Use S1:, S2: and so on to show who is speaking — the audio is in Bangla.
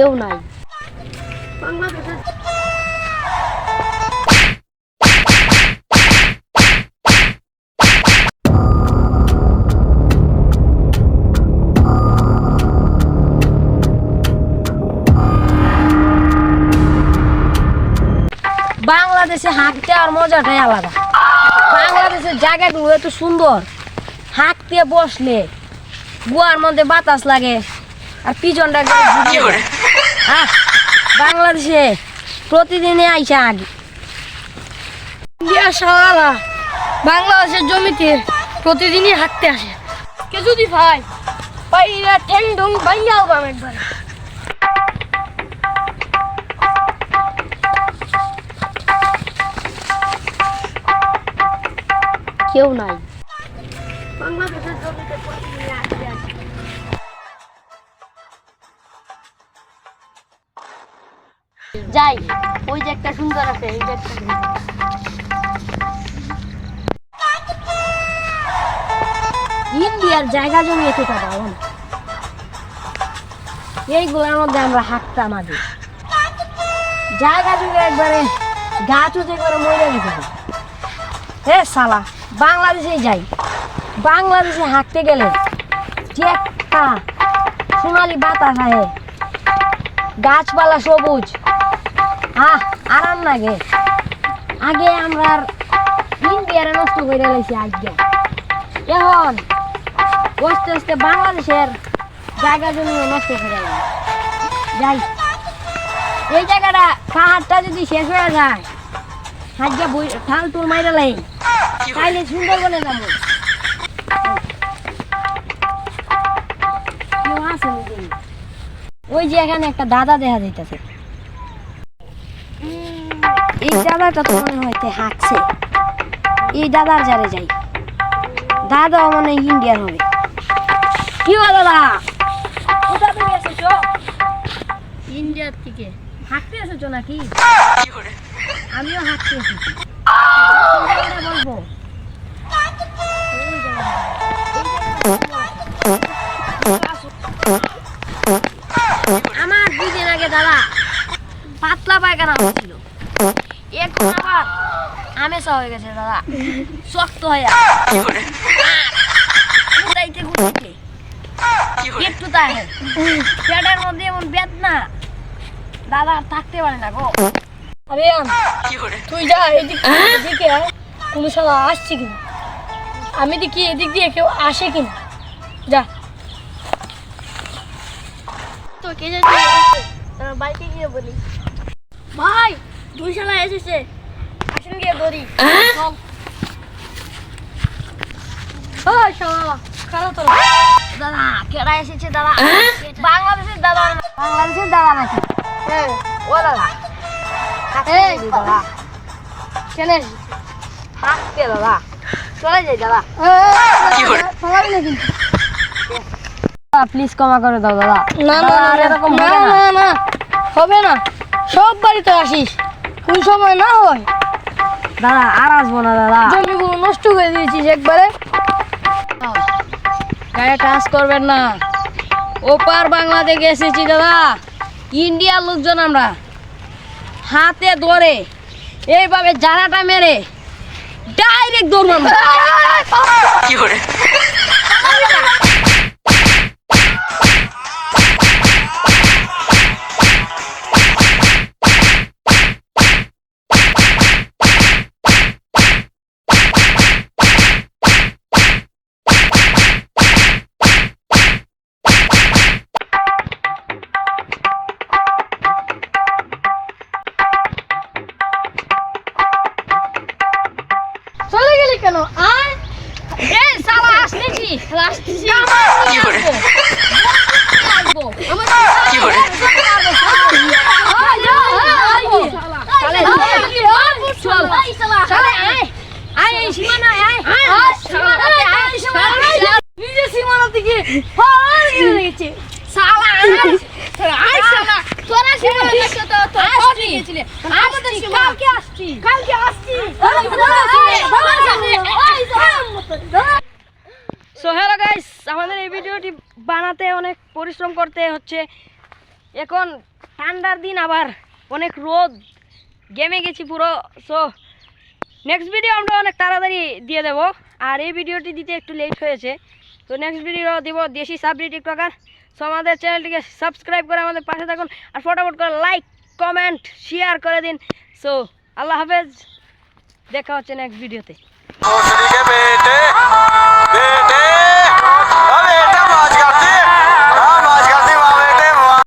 S1: কেউ নাই। বাংলাদেশে হাঁটতে আর মজাটাই আলাদা। বাংলাদেশের জায়গাগুলো এত সুন্দর। হাঁটতে, বসলে গুয়ার মধ্যে বাতাস লাগে, আর পিছনটা বাংলাদেশে প্রতিদিনই আইসা আগে।
S2: ইন্ডিয়া সারা বাংলাদেশের জমিতে প্রতিদিনই হাঁটতে আসে। কে যদি ভাই এরা ঠ্যাং ঢং ভাইয়া হবাম একবার।
S1: কেউ নাই।
S2: বাংলাদেশের জমিতে প্রতিদিনই
S1: যাই, ওই যে একটা সুন্দর আছে, এই যে একটা ইন্ডিয়ার জায়গা জমি এত টাকা এইগুলোর মধ্যে আমরা হাঁটতাম আগে জায়গা জমি একবারে গাছও যে একবারে মরে গেছে। হে সালা বাংলাদেশে যাই। বাংলাদেশে হাঁটতে গেলে যে একটা সোনালি বাতাস আহে, গাছপালা সবুজ। আহ আরাম লাগে। আগে আমরা ইন্ডিয়ারে নষ্ট করে লাইছি আজকে। এখন আস্তে আস্তে বাংলাদেশের জায়গা জমি নষ্ট করে যাই। এই জায়গাটা পাহাড়টা যদি শেষ হয়ে যায় আজকে বই ঠাল টুল মাইরা লাই। তাইলে সুন্দরবনে যাব? ওই যে এখানে একটা দাদা দেখা যাইতেছে। এই দাদাটা তো মনে হইতে হাঁকছে এই দাদার জারে যাই। দাদাও মনে ইন্ডিয়ার হবে। কি বল দাদা? কোথা থেকে এসেছ?
S2: ইন্ডিয়ার থেকে।
S1: হাঁটতে এসেছ নাকি? আমিও হাঁটতে এসেছি। বলব। আমার দুদিন আগে দাদা পাতলা পায়খানা হচ্ছিল এখন আবার আমেসা হয়ে গেছে দাদা। শক্ত হয়ে একটু তাই পেটের মধ্যে এমন বেদনা। দাদা থাকতে পারে না গো।
S2: আরে তুই যা এদিক এদিকে আয়। কোনো শালা আসছে কিনা? আমি দেখি এদিক দিয়ে কেউ আসে কিনা। যা। তো কে যাচ্ছে বাইকে গিয়ে বলি। ভাই! দুই শালা এসেছে। আসেন গিয়ে ধরি চল। শালা খারাপ তোর
S1: দাদা কেডা এসেছে দাদা? বাংলাদেশের দাদা। বাংলাদেশের দাদা নাকি?
S2: হ্যাঁ
S1: ও দাদা।
S2: এই
S1: দাদা।
S2: কেন
S1: হাঁটতে দাদা। চলে যাই দাদা। প্লিজ ক্ষমা করে দাও দাদা।
S2: না না। না না।
S1: হবে না।
S2: সব বাড়িতে আসিস। কোন সময় না হয়।
S1: দাদা আর আসব না দাদা।
S2: জমিগুলো নষ্ট করে দিয়েছিস একবারে।
S1: গাড়ি টাচ করবেন না। ওপার বাংলাদেশ এসেছি দাদা। ইন্ডিয়ার লোকজন আমরা। হাতে ধরে এইভাবে জানাটা মেরে ডাইরেক্ট দৌড় আমরা
S2: কেন আয়
S1: এই সালা আসতেছি
S2: আসতেছি
S1: আসব আমার
S2: নিজে সীমানা থেকে পার গিয়ে লেগেছে কালকে আসছি কালকে আসছি
S1: সো হ্যালো গাইস আমাদের এই ভিডিওটি বানাতে অনেক পরিশ্রম করতে হচ্ছে। এখন ঠান্ডার দিন আবার অনেক রোদ। গেমে গেছি পুরো। সো নেক্সট ভিডিও আমরা অনেক তাড়াতাড়ি দিয়ে দেবো। আর এই ভিডিওটি দিতে একটু লেট হয়েছে। তো নেক্সট ভিডিও দিব দেশি সাবরি টিকটকার। সো আমাদের চ্যানেলটিকে সাবস্ক্রাইব করে আমাদের পাশে থাকুন আর ফটাফট করে লাইক কমেন্ট শেয়ার করে দিন। সো আল্লাহ হাফেজ। দেখা হচ্ছে নেক্সট ভিডিওতে